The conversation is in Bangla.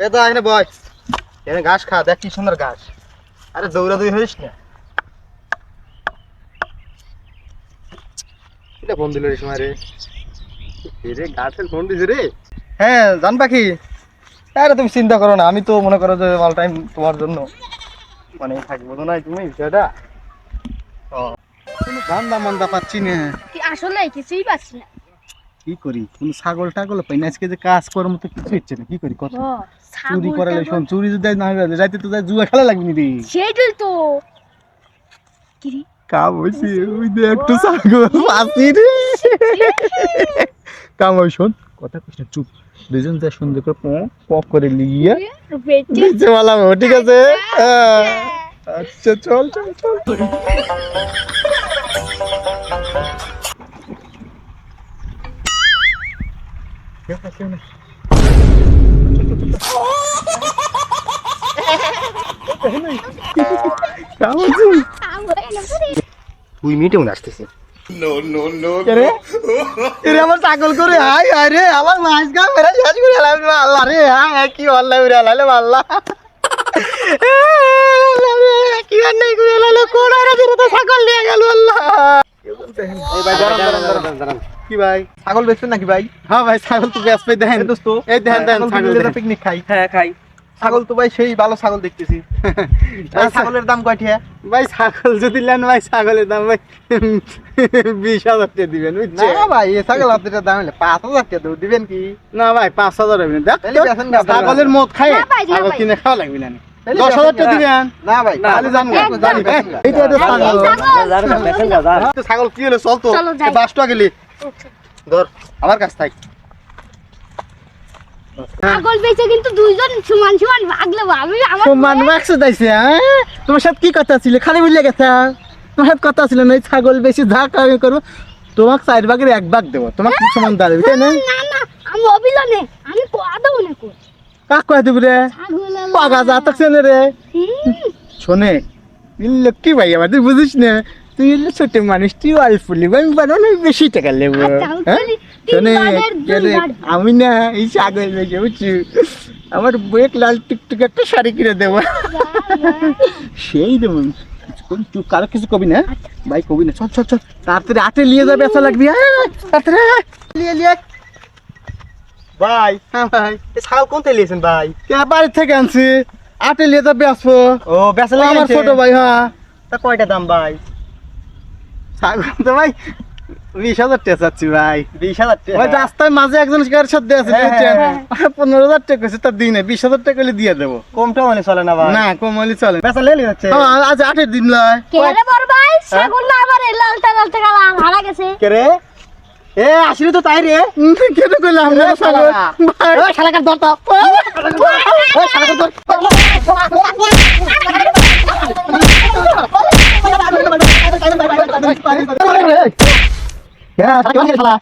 এ তো এখানে বয় এখানে ঘাস খা দেখ কি সুন্দর ঘাস। আরে দৌড়া দৌড়ি হইস না। এটা ফোন দিল রে? সময় রে রে ঘাসের ফোন দিছে রে। হ্যাঁ জান পাখি। আরে তুমি চিন্তা করো না আমি তো মনে করো যে অল টাইম তোমার জন্য মানে থাকব তো নাই তুমি বিষয়টা। ও কোনো ধান্দা মান্দা পাচ্ছি না। কি আসলে কিছুই পাচ্ছি না। কি করি? কোন ছাগল টাগল পাই না আজকে যে কাজ করার মতো কিছু হচ্ছে না কি করি? কত? চুরি করালে শোন চুরি যদি না হয় রাইতে তো যাই জুয়া খেলা লাগবে রে সেটাই তো? কাম হইছে ওই দে একটু ছাগল পাচ্ছি রে? কাম হই শোন কথা কইছ চুপ। দুজন যা সুন্দর করে পপ করে লিয়ে বেঁচে মালাম ঠিক আছে। আচ্ছা চল চল চল। কাম হচ্ছে? দুই মিনিটে মনে আসতেছে আমার ছাগল করে হাই হাই রে আমার মাছ গা মেরে শেষ করে আলাম আল্লাহ রে হ্যাঁ কি আল্লাহ উড়ে আলাইলে আল্লাহ। কি আর নাই করে আলাইলে কোন আর দিনে তো ছাগল নিয়ে গেল আল্লাহ এই ভাই দাঁড়ান দাঁড়ান দাঁড়ান দাঁড়ান কি ভাই? ছাগল বেচছেন নাকি ভাই? হ্যাঁ ভাই ছাগল তো দেখেন দোস্ত এই দেখেন দেখেন ছাগল পিকনিক খাই। হ্যাঁ খাই। ছাগল তো ভাই সেই ভালো ছাগল দেখতেছি। ছাগলের দাম কয়টিয়া ভাই ছাগল যদি নেন ভাই ছাগলের দাম ভাই বিশ হাজার টাকা দিবেন না ভাই এই ছাগল আপনার দাম হলে পাঁচ হাজার টাকা দিবেন কি? না ভাই পাঁচ হাজার হবে না। ছাগলের মদ খাই। কিনে খাওয়া লাগবে না। দশ হাজার টাকা দিবেন। না ভাই তাহলে ছাগল কি হলো? চল তো চলো টাকা গেলি। ধর আমার কাছ থাক। ছাগল বেঁচে কিন্তু দুইজন সমান সমান ভাগলে আমি আমার সমান একশো দাইছে হ্যাঁ? তোমার সাথে কি কথা ছিল? খালি বুঝলে গেছে তোমার সাথে কথা ছিল না ছাগল বেশি যা কামি করব। তোমাকে চার ভাগের এক ভাগ দেবো। তোমাকে কি সমান দাঁড়াবে তাই না? না না আমি মনে করি কাক কয়ে দেবো রে পাগা যা তো চেনে রে। শোনে লক্ষ্মী ভাই আমার তুই বুঝিস না? তুই ছোট মানুষ তুই অল্প আমি না বেশি টাকা নেব। আচ্ছা, হ্যাঁ? শোনে। আমি না এই ছাগল বেশি বুঝছি আমার বইয়ের লাল টুকটুক একটা শাড়ি কিনে দেবো। সেই দেবো কারও কিছু কবি না? ভাই কবি না। চল চল চল তাড়াতাড়ি আটে নিয়ে যাবে আসা লাগবি। হ্যাঁ তাড়াতাড়ি। লিয়ে লিয়ে ভাই হ্যাঁ ভাই। ছাগল কোন থেকে লিয়েছেন ভাই? কে বাড়ি থেকে আনছি। আটে নিয়ে যাবে আসব ও ও লাগে আমার ছোট ভাই হ্যাঁ। তা কয়টা দাম ভাই? ছাগল তো ভাই বিশ হাজার টাকা চাচ্ছি ভাই। বিশ হাজার টাকা? ওই রাস্তায় মাঝে একজন গাড়ির সাথে আছে হ্যাঁ? হ্যাঁ, আর পনেরো হাজার টাকা কইছে তার দিনে বিশ হাজার টাকা হলে দিয়ে দেবো। কমটা মানে চলে না ভাই? না কমলি চলে। বেচা লেলি হচ্ছে হ্যাঁ, আজ আটের দিন লয়। কে রে বড় ভাই? ছাগল না আবার এই লালটা লালটা গালা হারা গেছে। কে রে? এ আসলে তো তাই রে। কেন কইলাম রে সাগর ওই শালাকার দরতা ওই শালাকার দর Yeah, শালা।